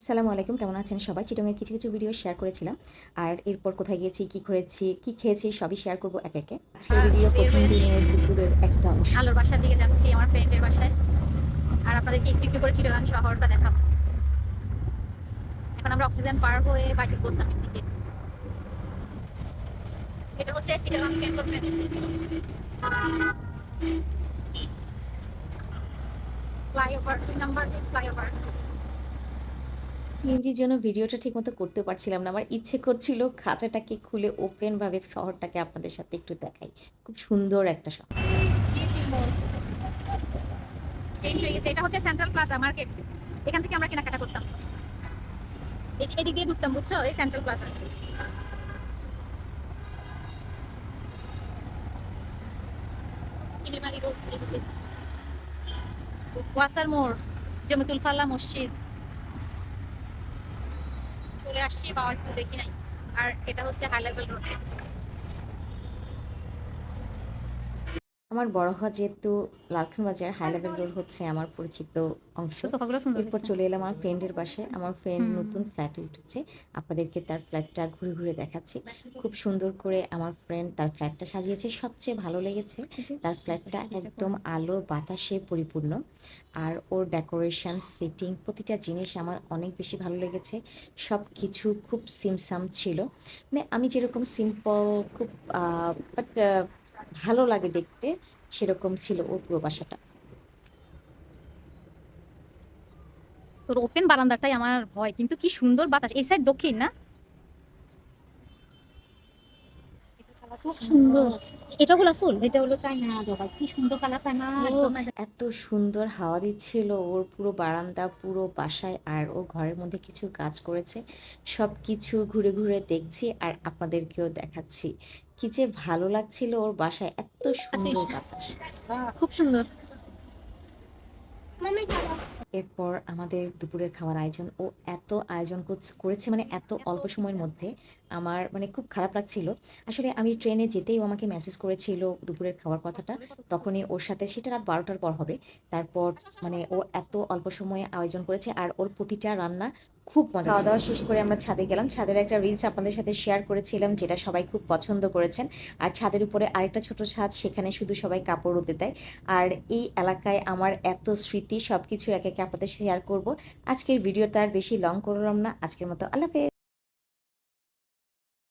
আসসালামু আলাইকুম কেমন আছেন সবাই? চিটংয়ের কিছু কিছু ভিডিও শেয়ার করেছিলাম। আর এরপর কোথায় গিয়েছি কি করেছি কি খেয়েছি সবই শেয়ার করব এক একে। আজকের ভিডিও প্রথম দিনের দুপুরের একটা অংশ। আলোর বাসার দিকে যাচ্ছি আমার ফ্রেন্ডের বাসায়। আর আপনাদেরকে একটু একটু করে চিটাগাং শহরটা দেখাবো। এখন আমরা অক্সিজেন পার হয়ে বাকি বসলামের দিকে। এটা হচ্ছে চিটাগাং ক্যান্টনমেন্ট ফ্লাইওভার দুই নাম্বার ফ্লাইওভার সিএনজির জন্য ভিডিওটা ঠিকমতো করতে পারছিলাম না। আমার ইচ্ছে করছিল খাঁচাটাকে খুলে ওপেনভাবে শহরটাকে আপনাদের সাথে একটু দেখাই। খুব সুন্দর একটা শহর। চেঞ্জ হয়ে গেছে। এটা হচ্ছে সেন্ট্রাল প্লাজা মার্কেট এখান থেকে আমরা কেনাকাটা করতাম। এই যে এদিক দিয়ে ঢুকতাম, বুঝছ? এই সেন্ট্রাল প্লাজা। ওয়াসার মোড় জমিতুল ফাল্লা মসজিদ চলে আসছি বাবা স্কুল দেখি নাই। আর এটা হচ্ছে হাইলাজল রোড আমার বড় হওয়া যেহেতু লালখান বাজার হাই লেভেল রোড হচ্ছে আমার পরিচিত অংশ। সোফাগুলো সুন্দর এরপর চলে এলাম আমার ফ্রেন্ডের বাসায়। আমার ফ্রেন্ড নতুন ফ্ল্যাটে উঠেছে। আপনাদেরকে তার ফ্ল্যাটটা ঘুরে ঘুরে দেখাচ্ছি। খুব সুন্দর করে আমার ফ্রেন্ড তার ফ্ল্যাটটা সাজিয়েছে। সবচেয়ে ভালো লেগেছে তার ফ্ল্যাটটা একদম আলো বাতাসে পরিপূর্ণ। আর ওর ডেকোরেশন সিটিং প্রতিটা জিনিস আমার অনেক বেশি ভালো লেগেছে। সব কিছু খুব সিমসাম ছিল। মানে আমি যেরকম সিম্পল খুব বাট ভালো লাগে দেখতে সেরকম ছিল ওর পুরো বাসাটা তোর ওপেন বারান্দাটাই আমার ভয় কিন্তু কি সুন্দর বাতাস। এই সাইড দক্ষিণ না? খুব সুন্দর। এটা গোলাপ ফুল? এটা হলো চাইনা জবা কি সুন্দর কালার চাইনা এত সুন্দর হাওয়া দিচ্ছিল। ওর পুরো বারান্দা পুরো বাসায় আর ও ঘরের মধ্যে কিছু কাজ করেছে। সব কিছু ঘুরে ঘুরে দেখছি আর আপনাদেরকেও দেখাচ্ছি। কি যে ভালো লাগছিল ওর বাসায়। এত সুন্দর। বাতাস। খুব সুন্দর। এরপর আমাদের দুপুরের খাওয়ার আয়োজন ও এত আয়োজন করেছে মানে এত অল্প সময়ের মধ্যে আমার মানে খুব খারাপ লাগছিল। আসলে আমি ট্রেনে যেতেই ও আমাকে মেসেজ করেছিল দুপুরের খাওয়ার কথাটা। তখনই ওর সাথে সেটা রাত বারোটার পর হবে। তারপর মানে ও এত অল্প সময়ে আয়োজন করেছে আর ওর প্রতিটা রান্না খুব মজা খাওয়া দাওয়া শেষ করে আমরা ছাদে গেলাম। ছাদের একটা রিলস আপনাদের সাথে শেয়ার করেছিলাম, যেটা সবাই খুব পছন্দ করেছেন। আর ছাদের উপরে আরেকটা ছোট ছাদ, সেখানে শুধু সবাই কাপড় রোদে দেয়। আর এই এলাকায় আমার এত স্মৃতি সব কিছু একে একে আপনাদের শেয়ার করব। আজকের ভিডিওটা আর বেশি লং করলাম না। আজকের মতো আল্লাহ